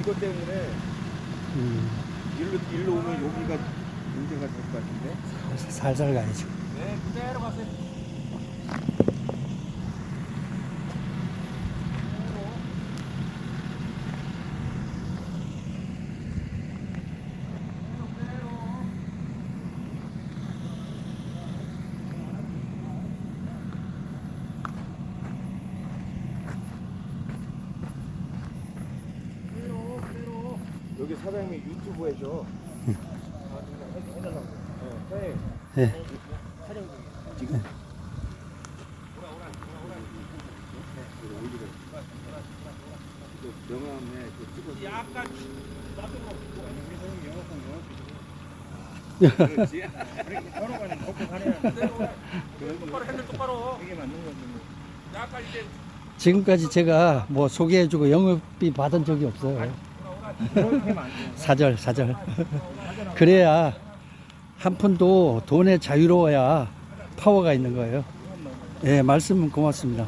이것 때문에 음, 일로 일로 오면 여기가 문제가 될 것 같은데. 살살 가야죠. 네, 그대로 가세요. 여기 사장님이 유튜브에서 아, 해-. 어. 예. 촬영 중이에요. 지금? 오라 오라 오라 오라. 네, 그래 올리래. 그 명함에 그 찍어서. 약간 그렇지. 서로 간에 먹고 가네. 똑바로 핸들 똑바로. 이게 맞는 건데 뭐. 약간 이제 지금까지 제가 뭐 소개해주고 영업비 받은 적이 없어요. 돼요. 사절, 사절. 그래야 한 푼도 돈에 자유로워야 파워가 있는 거예요. 예, 말씀 고맙습니다.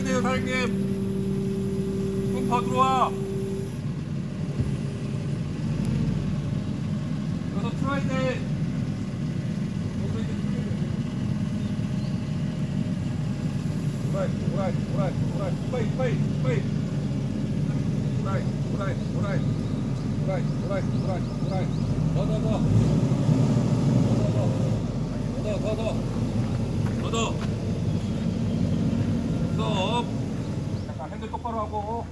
사장님이세요 사장님 좀더 들어와 여기서 풀어야 돼 오라이 오라이 오라이 오라이 빠이 빠이 빠이 오라이 오라이 오라이 오라이 오라이 오라이 오라이 더더더 더더더 더더더 더더 스톱 잠깐 핸들 똑바로 하고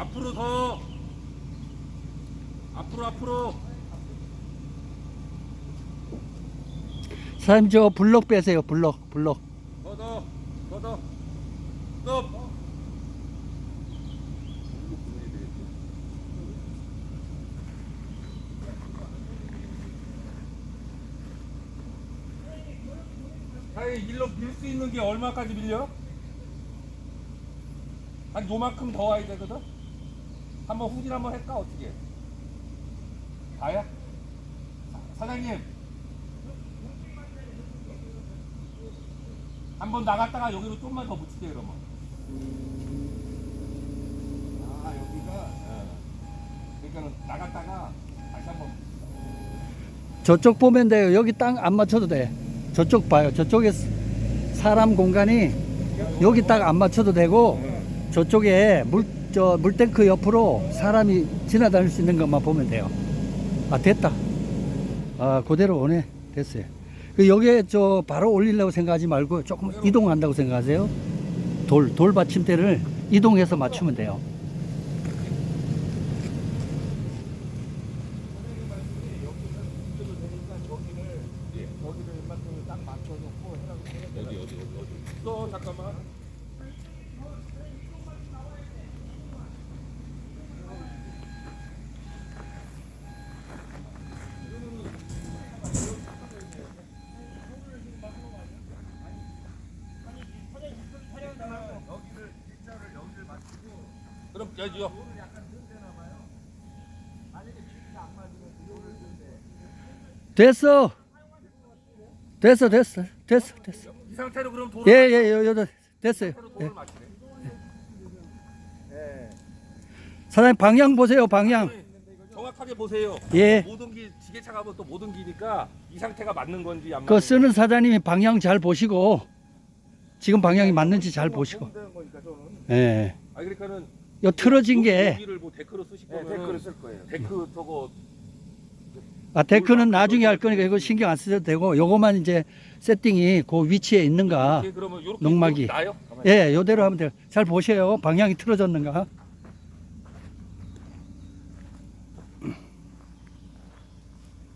앞으로 더 앞으로 앞으로 사장님 저 블럭 빼세요. 블럭, 블럭. 더더 더더 스톱 아니 일로 밀수 있는 게 얼마까지 밀려? 한 요만큼 더 와야 되거든? 한번 후진 한번 할까 어떻게? 사- 사장님 한번 나갔다가 여기로 좀만 더 붙이게 그러면 아 여기가 그러니까 나갔다가 다시 한번 저쪽 보면 돼요. 여기 땅 안 맞춰도 돼. 저쪽 봐요. 저쪽에 사람 공간이 여기 딱 안 맞춰도 되고 저쪽에 물, 저 물탱크 옆으로 사람이 지나다닐 수 있는 것만 보면 돼요. 아, 됐다. 아, 그대로 오네. 됐어요. 그 여기에 저 바로 올리려고 생각하지 말고 조금 이동한다고 생각하세요. 돌, 돌 받침대를 이동해서 맞추면 돼요. 어디 또 잠깐만 여기요. 됐어. 됐어, 됐어, 됐어, 됐어. 이 상태로 그럼 돌을 예, 예, 요, 요, 됐어요. 예. 돌을 맞추네. 사장님 방향 보세요, 방향. 정확하게 보세요. 예. 모든 길 지게차 가면 또 모든 길이니까 이 상태가 맞는 건지 안 그 맞는 쓰는 사장님이 방향 잘 보시고 지금 방향이 맞는지 잘 보시고. 예. 아 그러니까는 요 틀어진 게 여기를 뭐 데크로 쓰실 네, 거면 댓글을 쓸 거예요. 데크 저거 아, 데크는 나중에 할 거니까 이거 신경 안 쓰셔도 되고 요거만 이제 세팅이 그 위치에 있는가. 이게 그러면 요렇게 농막이. 나요? 예, 요대로 하면 돼요. 잘 보세요. 방향이 틀어졌는가.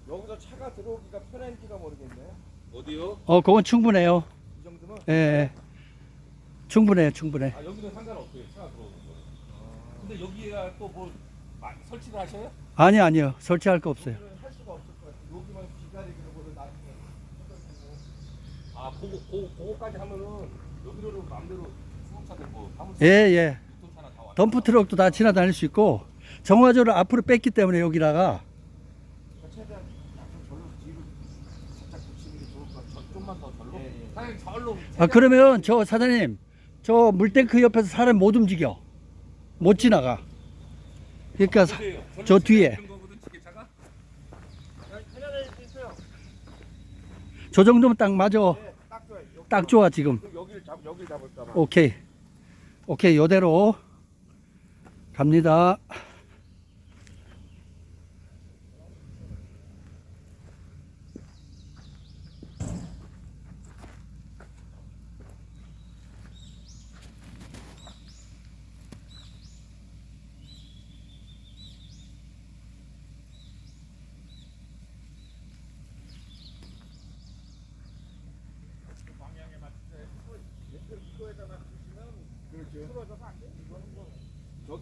여기서 차가 들어오기가 편한지가 모르겠네요. 어디요? 어, 그건 충분해요. 이 정도면 예, 예. 충분해요, 충분해. 아 여기는 상관없어요. 차가 들어오는 거. 근데 여기가 또 뭐 설치를 하셔요? 아니, 아니요. 설치할 거 없어요. 할 수가 없을 것 같아요. 여기만 기다리기로 보는 나중에 아 그거 그거 그거까지 하면은 여기로는 마음대로 수송차 되고 화물차 예, 예. 유통차나 다 와. 덤프 트럭도 다 지나다닐 수 있고 정화조를 앞으로 뺐기 때문에 여기다가 최대한 약간 절로 뒤로 살짝 붙이는 게 좋을 것 같아요. 저- 좀만 더 절로. 예, 예. 사장님 절로. 아 그러면 저 사장님 저 물탱크 옆에서 사람 못 움직여 못 지나가 그러니까 사- 저 뒤에. 저 정도면 딱 맞아 네, 딱 좋아 지금. 오케이 오케이 요대로 갑니다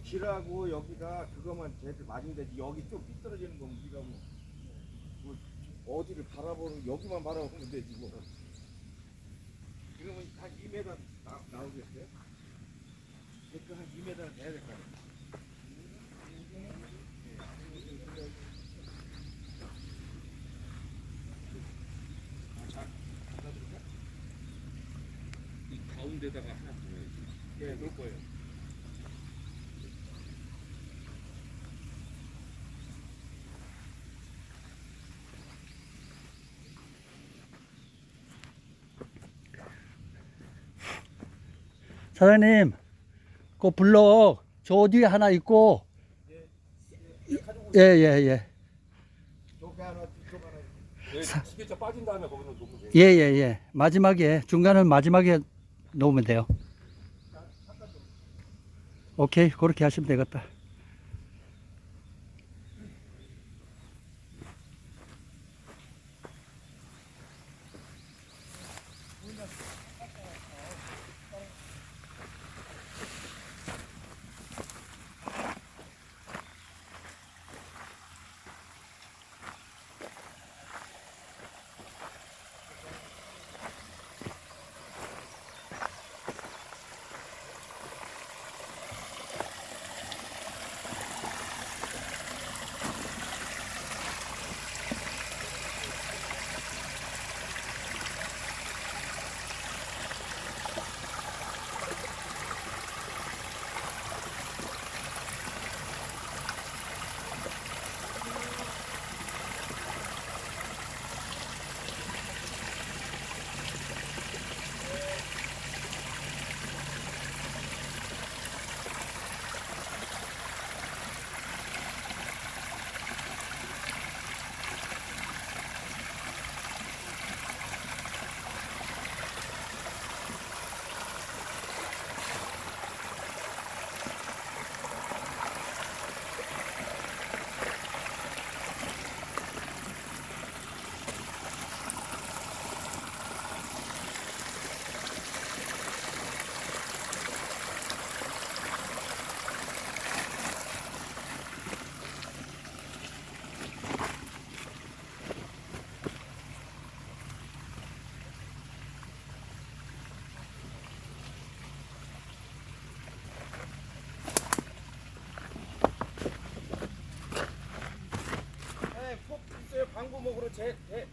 길하고 여기가 그거만 제대로 맞으면 되지. 여기 좀 삐뚤어지는 건 우리가 뭐, 뭐 어디를 바라보는 여기만 바라보면 되지 뭐. 그러면 한 2m 나, 나오겠어요? 그러니까 한 2m는 돼야 될거 아니에요. 이 가운데다가 하나 두어야지. 예, 놓을 거예요. 사장님 그 블럭 저 뒤에 하나 있고. 예, 다음에 거기는 놓으면 돼요. 예, 예, 예. 마지막에, 중간은 마지막에 놓으면 돼요. 오케이, 그렇게 하시면 되겠다. hit, hit.